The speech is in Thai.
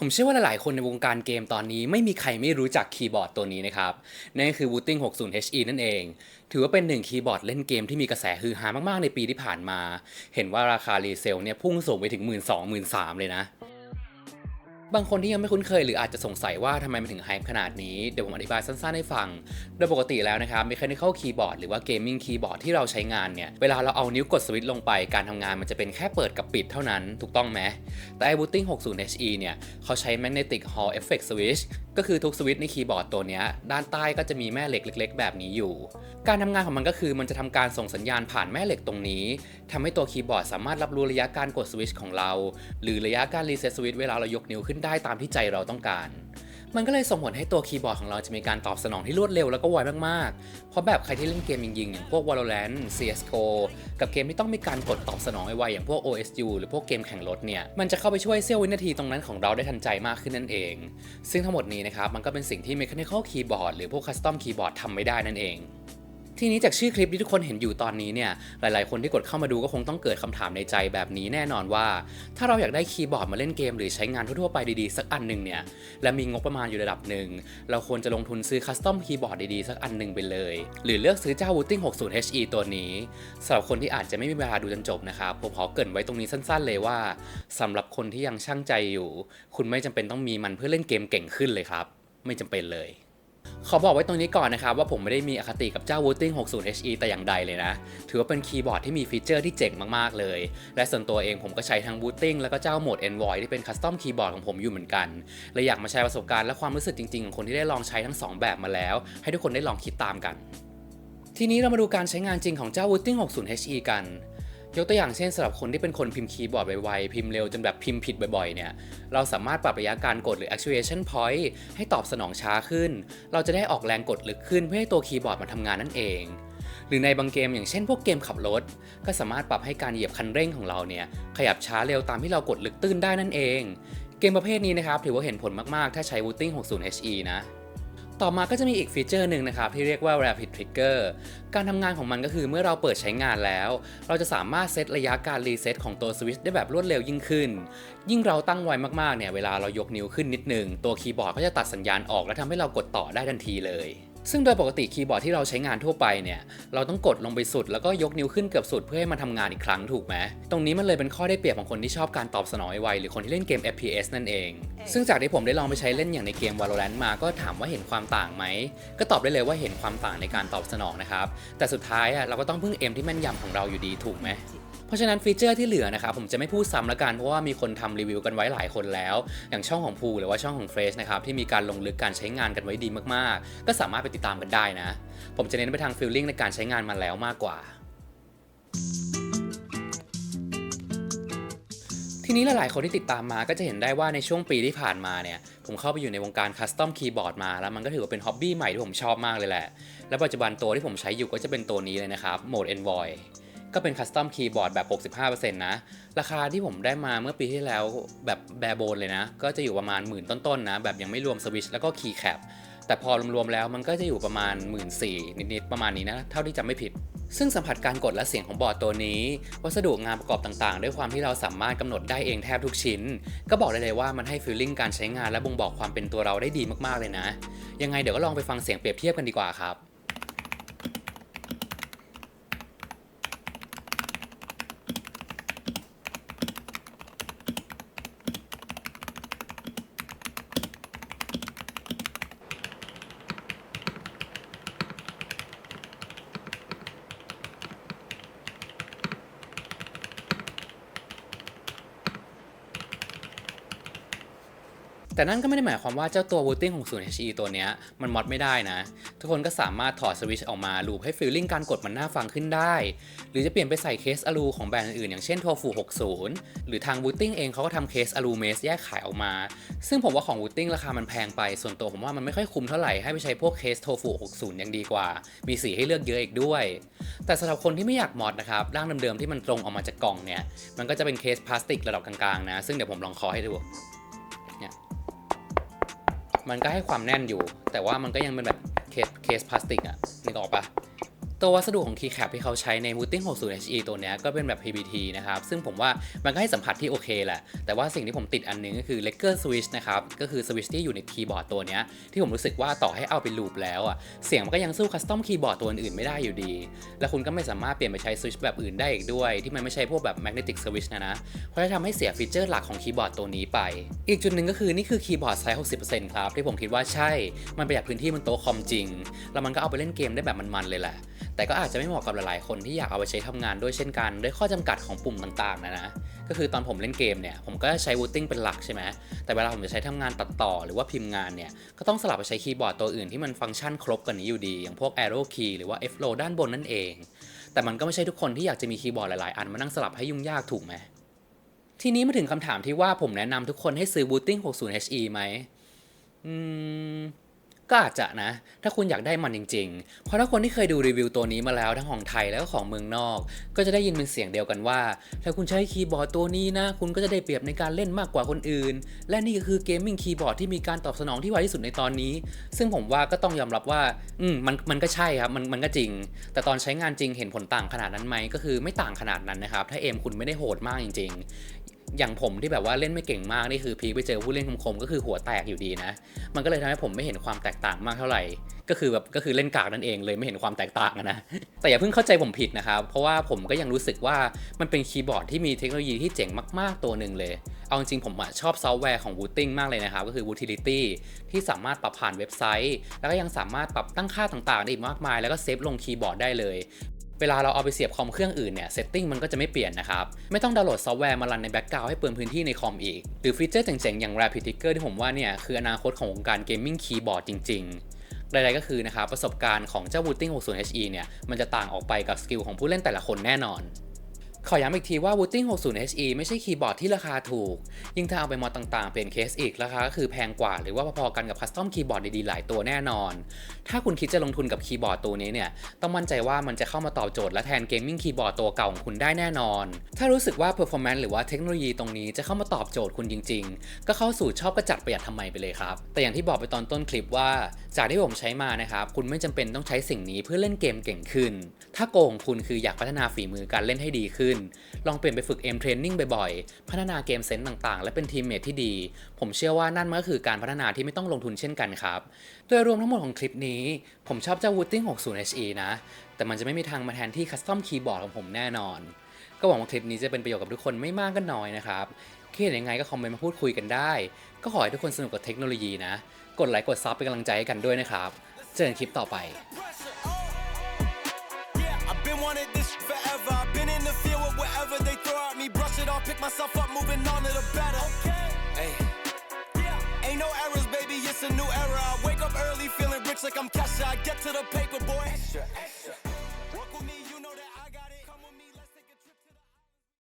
ผมเชื่อว่าหลายๆ คนในวงการเกมตอนนี้ไม่มีใครไม่รู้จักคีย์บอร์ดตัวนี้นะครับ นั่นคือ Wooting 60 HE นั่นเอง ถือว่าเป็นหนึ่งคีย์บอร์ดเล่นเกมที่มีกระแสฮือฮามากๆ ในปีที่ผ่านมา เห็นว่าราคารีเซลเนี่ยพุ่งสูงไปถึง 1 2 0 0 0 1 3 0 0เลยนะ บางคนที่ยังไม่คุ้นเคยหรืออาจจะสงสัยว่าทำไมมันถึงไฮป์ขนาดนี้ เดี๋ยวผมอธิบายสั้นๆให้ฟัง โดยปกติแล้วนะครับ Mechanical Keyboard หรือว่า Gaming Keyboard ที่เราใช้งานเนี่ย เวลาเราเอานิ้วกดสวิตช์ลงไป การทำงานมันจะเป็นแค่เปิดกับปิดเท่านั้น ถูกต้องไหม แต่ไอ้ Booting 60 HE เนี่ย เขาใช้ Magnetic Hall Effect Switch ก็คือทุกสวิตช์ในคีย์บอร์ดตัวนี้ด้านใต้ก็จะมีแม่เหล็กเล็ก ๆ แบบนี้อยู่ การทำงานของมันก็คือมันจะทำการส่งสัญญาณผ่านแม่เหล็กตรงนี้ทำให้ตัวคีย์บอร์ดสามารถรับรู้ระยะการกดสวิตช์ของเรา หรือระยะการรีเซ็ตสวิตช์เวลาเรายกนิ้วขึ้นได้ตามที่ใจเราต้องการ มันก็เลยส่งผลให้ตัวคีย์บอร์ดของเราจะมีการตอบสนองที่รวดเร็วแล้วก็ไวมากๆ เพราะแบบใครที่เล่นเกมยิงๆอย่างพวก Valorant CSGO กับเกมที่ต้องมีการกดตอบสนองไวๆอย่างพวก OSU หรือพวกเกมแข่งรถเนี่ย มันจะเข้าไปช่วยเสี้ยววินาทีตรงนั้นของเราได้ทันใจมากขึ้นนั่นเอง ซึ่งทั้งหมดนี้นะครับ มันก็เป็นสิ่งที่ Mechanical Keyboard หรือพวก Custom Keyboard ทำไม่ได้นั่นเอง ทีนี้จากชื่อคลิปที่ทุกคนเห็นอยู่ตอนนี้เนี่ยหลายๆ คนที่กดเข้ามาดูก็คงต้องเกิดคำถามในใจแบบนี้แน่นอนว่า ถ้าเราอยากได้คีย์บอร์ดมาเล่นเกม หรือใช้งานทั่วๆไปดีๆ สักอันหนึ่งเนี่ยและมีงบประมาณอยู่ระดับหนึ่งเราควรจะลงทุนซื้อคัสตอมคีย์บอร์ดดีๆสักอันหนึ่งไปเลย หรือเลือกซื้อเจ้า Wooting 60 HE ตัวนี้สำหรับคนที่อาจจะไม่มีเวลาดูจนจบนะครับผมขอเกรินไว้ตรงนี้สั้นๆ เลยว่าสำหรับคนที่ยังช่างใจอยู่ คุณไม่จำเป็นต้องมีมันเพื่อเล่นเกมเก่งขึ้นเลยครับ ไม่จำเป็นเลย ขอบอกไว้ตรงนี้ก่อนนะครับว่าผมไม่ได้มีอคติกับเจ้า Wooting 60 HE แต่อย่างใดเลยนะ ถือว่าเป็นคีย์บอร์ดที่มีฟีเจอร์ที่เจ๋งมากๆเลย และส่วนตัวเองผมก็ใช้ทั้ง Wooting แล้วก็เจ้าโหมด Envoy ที่เป็นคัสตอมคีย์บอร์ดของผมอยู่เหมือนกันเลยอยากมาแชร์ประสบการณ์และความรู้สึกจริงๆของคนที่ได้ลองใช้ทั้ง 2 แบบมาแล้ว ให้ทุกคนได้ลองคิดตามกัน ทีนี้เรามาดูการใช้งานจริงของเจ้า Wooting 60 HE กัน ยกตัวอย่างเช่นสำหรับคนที่เป็นคนพิมพ์คีย์บอร์ดไวๆพิมพ์เร็วจนแบบพิมพ์ผิดบ่อยๆเนี่ยเราสามารถปรับระยะการกดหรือ actuation point ให้ตอบสนองช้าขึ้น เราจะได้ออกแรงกดลึกขึ้นเพื่อให้ตัวคีย์บอร์ดมันทำงานนั่นเอง หรือในบางเกมอย่างเช่นพวกเกมขับรถ ก็สามารถปรับให้การเหยียบคันเร่งของเราเนี่ยขยับช้าเร็วตามที่เรากดลึกตื้นได้นั่นเอง เกมประเภทนี้นะครับถือว่าเห็นผลมากๆ ถ้าใช้ Wooting 60 HE นะ ต่อมาก็จะมีอีกฟีเจอร์หนึ่งนะครับที่เรียกว่า Rapid Trigger การทำงานของมันก็คือเมื่อเราเปิดใช้งานแล้ว เราจะสามารถเซตระยะการรีเซ็ตของตัวสวิตช์ได้แบบรวดเร็วยิ่งขึ้น ยิ่งเราตั้งไวมากๆเนี่ยเวลาเรายกนิ้วขึ้นนิดนึง ตัวคีย์บอร์ดก็จะตัดสัญญาณออกและทำให้เรากดต่อได้ทันทีเลย ซึ่งโดยปกติคีย์บอร์ดที่เราใช้งานทั่วไปเนี่ยเราต้องกดลงไปสุดแล้วก็ยกนิ้วขึ้นเกือบสุดเพื่อให้มันทำงานอีกครั้งถูกไหมตรงนี้มันเลยเป็นข้อได้เปรียบของคนที่ชอบการตอบสนองไวๆหรือคนที่เล่นเกม FPS นั่นเอง ซึ่งจากที่ผมได้ลองไปใช้เล่นอย่างในเกม Valorant มาก็ถามว่าเห็นความต่างไหมก็ตอบได้เลยว่าเห็นความต่างในการตอบสนองนะครับแต่สุดท้ายอะเราก็ต้องพึ่งเอมที่แม่นยำของเราอยู่ดีถูกไหม เพราะฉะนั้นฟีเจอร์ที่เหลือนะครับผมจะไม่พูดซ้ำละกันเพราะว่ามีคนทำรีวิวกันไว้หลายคนแล้ว อย่างช่องของภูหรือว่าช่องของเฟรชนะครับที่มีการลงลึกการใช้งานกันไว้ดีมากๆ ก็สามารถไปติดตามกันได้นะ ผมจะเน้นไปทางฟีลลิ่งในการใช้งานมันแล้วมากกว่าทีนี้หลายๆ คนที่ติดตามมาก็จะเห็นได้ว่าในช่วงปีที่ผ่านมาเนี่ยผมเข้าไปอยู่ในวงการคัสตอมคีย์บอร์ดมาแล้วมันก็ถือว่าเป็นฮ็อบบี้ใหม่ที่ผมชอบมากเลยแหละ และปัจจุบันตัวที่ผมใช้อยู่ก็จะเป็นตัวนี้เลยนะครับโหมด Envoy ก็เป็นคัสตอมคีย์บอร์ดแบบ 65%นะ ราคาที่ผมได้มาเมื่อปีที่แล้วแบบแบร์โบนเลยนะ ก็จะอยู่ประมาณหมื่นต้นๆนะ แบบยังไม่รวมสวิชแล้วก็คีย์แคปแต่พอรวมๆแล้วมันก็จะอยู่ประมาณ 1 4ื่นนิดๆ ประมาณนี้นะ เท่าที่จำไม่ผิด ซึ่งสัมผัสการกดและเสียงของบอร์ดตัวนี้ วัสดุงานประกอบต่างๆ ด้วยความที่เราสามารถกำหนดได้เองแทบทุกชิ้น ก็บอกได้เลยว่ามันให้ฟีลลิ่งการใช้งานและบ่งบอกความเป็นตัวเราได้ดีมากๆเลยนะ ยังไงเดี๋ยวก็ลองไปฟังเสียงเปรียบเทียบกันดีกว่าครับ แต่นั่นก็ไม่ได้หมายความว่าเจ้าตัว Wooting 60 HE ตัวเนี้ยมันมอดไม่ได้นะ ทุกคนก็สามารถถอดสวิตช์ออกมาลูปให้ฟีลลิ่งการกดมันน่าฟังขึ้นได้ หรือจะเปลี่ยนไปใส่เคสอลูของแบรนด์อื่นอย่างเช่น Tofu 60 หรือทาง Wooting เองเขาก็ทำเคสอลูเมสแยกขายออกมา ซึ่งผมว่าของ Wooting ราคามันแพงไป ส่วนตัวผมว่ามันไม่ค่อยคุ้มเท่าไหร่ให้ไปใช้พวกเคส Tofu 60 ยังดีกว่า มีสีให้เลือกเยอะอีกด้วย แต่สำหรับคนที่ไม่อยากมอดนะครับร่างเดิมๆที่มันตรงออกมาจากกล่องเนี่ยมันก็จะเป็นเคสพลาสติกระดับกลางๆนะซึ่งเดี๋ยวผมลองคอให้ดู มันก็ให้ความแน่นอยู่ แต่ว่ามันก็ยังเป็นแบบเคสเคสพลาสติกอะนึกออกปะ ตัววัสดุของ keycap ที่เขาใช้ใน Muting 60 HE ตัวนี้ก็เป็นแบบ PBT นะครับ ซึ่งผมว่ามันก็ให้สัมผัสที่โอเคแหละ แต่ว่าสิ่งที่ผมติดอันนึงก็คือ Legger Switch นะครับ ก็คือสวิชที่อยู่ในคีย์บอร์ดตัวนี้ที่ผมรู้สึกว่าต่อให้เอาไปลูปแล้วอะ เสียงมันก็ยังสู้คัสตอมคีย์บอร์ดตัวอื่นไม่ได้อยู่ดี และคุณก็ไม่สามารถเปลี่ยนไปใช้สวิชแบบอื่นได้อีกด้วย ที่มันไม่ใช่พวกแบบ magnetic switch นะนะ เพราะจะทำให้เสียฟีเจอร์หลักของคีย์บอร์ดตัวนี้ไป อีกจุดหนึ่งก็คือนี่คือคีย์บอร์ดไซส์60%ครับที่ผมคิดว่าใช่ มันประหยัดพื้นที่บนโต๊ะคอมจริง แล้วมันก็เอาไปเล่นเกมได้แบบมันๆเลยแหละ แต่ก็อาจจะไม่เหมาะกับหลายๆ คนที่อยากเอาไปใช้ทำงานด้วยเช่นกันด้วยข้อจำกัดของปุ่มต่างๆนะนะก็คือตอนผมเล่นเกมเนี่ยผมก็ใช้ Wooting เป็นหลักใช่ไหมแต่เวลาผมจะใช้ทำงานตัดต่อหรือว่าพิมพ์งานเนี่ยก็ต้องสลับไปใช้คีย์บอร์ดตัวอื่นที่มันฟังก์ชันครบกว่านี้อยู่ดี อย่างพวก arrow key หรือว่า F low ด้านบนนั่นเอง แต่มันก็ไม่ใช่ทุกคนที่อยากจะมีคีย์บอร์ดหลายๆ อันมานั่งสลับให้ยุ่งยากถูกไหมทีนี้มาถึงคำถามที่ว่าผมแนะนำทุกคนให้ซื้อ Booting 60 HE ไหมอืม ก็อาจจะนะ ถ้าคุณอยากได้มันจริง ๆ เพราะถ้าคนที่เคยดูรีวิวตัวนี้มาแล้วทั้งของไทยแล้วก็ของเมืองนอก ก็จะได้ยินเป็นเสียงเดียวกันว่า ถ้าคุณใช้คีย์บอร์ดตัวนี้นะ คุณก็จะได้เปรียบในการเล่นมากกว่าคนอื่น และนี่ก็คือเกมมิ่งคีย์บอร์ดที่มีการตอบสนองที่ไวที่สุดในตอนนี้ ซึ่งผมว่าก็ต้องยอมรับว่า อืมมันมันก็ใช่ครับมันมันก็จริง แต่ตอนใช้งานจริงเห็นผลต่างขนาดนั้นไหมก็คือไม่ต่างขนาดนั้นนะครับถ้าเอมคุณไม่ได้โหดมากจริง ๆ อย่างผมที่แบบว่าเล่นไม่เก่งมากนี่คือพีคไปเจอผู้เล่นคมๆก็คือหัวแตกอยู่ดีนะ มันก็เลยทำให้ผมไม่เห็นความแตกต่างมากเท่าไหร่ ก็คือแบบก็คือเล่นกากนั่นเองเลยไม่เห็นความแตกต่างนะ แต่อย่าเพิ่งเข้าใจผมผิดนะครับ เพราะว่าผมก็ยังรู้สึกว่ามันเป็นคีย์บอร์ดที่มีเทคโนโลยีที่เจ๋งมากๆตัวหนึ่งเลย เอาจริงๆผมอะชอบซอฟต์แวร์ของ Wooting มากเลยนะครับ ก็คือ Utility ที่สามารถปรับผ่านเว็บไซต์ แล้วก็ยังสามารถปรับตั้งค่าต่างๆได้อีกมากมาย แล้วก็เซฟลงคีย์บอร์ดได้เลย เวลาเราเอาไปเสียบคอมเครื่องอื่นเนี่ยเซตติ้งมันก็จะไม่เปลี่ยนนะครับ ไม่ต้องดาวน์โหลดซอฟต์แวร์มารันในแบ็กกราวให้เปลืองพื้นที่ในคอมอีก หรือฟีเจอร์เจ๋งๆ อย่าง Rapid Trigger ที่ผมว่าเนี่ยคืออนาคตของวงการเกมมิ่งคีย์บอร์ดจริงๆใดๆก็คือนะครับประสบการณ์ของเจ้า Booting 60 HE เนี่ยมันจะต่างออกไปกับสกิลของผู้เล่นแต่ละคนแน่นอน ขอย้ำอีกทีว่า Booting 60 HE ไม่ใช่คีย์บอร์ดที่ราคาถูก ยิ่งถ้าเอาไปมอดต่างๆ เปลี่ยนเคสอีกราคาก็คือแพงกว่าหรือว่าพอๆกันกับคัสตอมคีย์บอร์ดดีๆ หลายตัวแน่นอน ถ้าคุณคิดจะลงทุนกับคีย์บอร์ดตัวนี้เนี่ย ต้องมั่นใจว่ามันจะเข้ามาตอบโจทย์และแทนเกมมิ่งคีย์บอร์ดตัวเก่าของคุณได้แน่นอน ถ้ารู้สึกว่า performance หรือว่าเทคโนโลยีตรงนี้จะเข้ามาตอบโจทย์คุณจริง ๆ ก็เข้าสู่ชอบกระจัดประหยัดทำไมไปเลยครับ แต่อย่างที่บอกไปตอนต้นคลิปว่า จากที่ผมใช้มานะครับ คุณไม่จำเป็นต้องใช้สิ่งนี้เพื่อเล่นเกมเก่งขึ้น ถ้าโกของคุณคืออยากพัฒนาฝีมือการเล่นให้ดีขึ้นลองเปลี่ยนไปฝึกเอมเทรนนิ่งบ่อยๆ พัฒนาเกมเซนส์ต่างๆ และเป็นทีมเมทที่ดี ผมเชื่อว่านั่นก็คือการพัฒนาที่ไม่ต้องลงทุนเช่นกันครับ โดยรวมทั้งหมดของคลิปนี้ ผมชอบเจ้า Wooting 60 HE นะ แต่มันจะไม่มีทางมาแทนที่คัสตอมคีย์บอร์ดของผมแน่นอน ก็หวังว่าคลิปนี้จะเป็นประโยชน์กับทุกคนไม่มากก็น้อยนะครับคิดเห็นยังไงก็คอมเมนต์มาพูดคุยกันได้ ก็ขอให้ทุกคนสนุกกับเทคโนโลยีนะ กดไลค์กดซับเป็นกำลังใจให้กันด้วยนะครับ เจอกันคลิปต่อไป Yeah, I've been in the field with whatever they throw at me. Brush it off, pick myself up, moving on to the better. Hey. Ain't no errors, baby, it's a new era. I wake up early, feeling rich like I'm Kesha. I get to the paper, boy.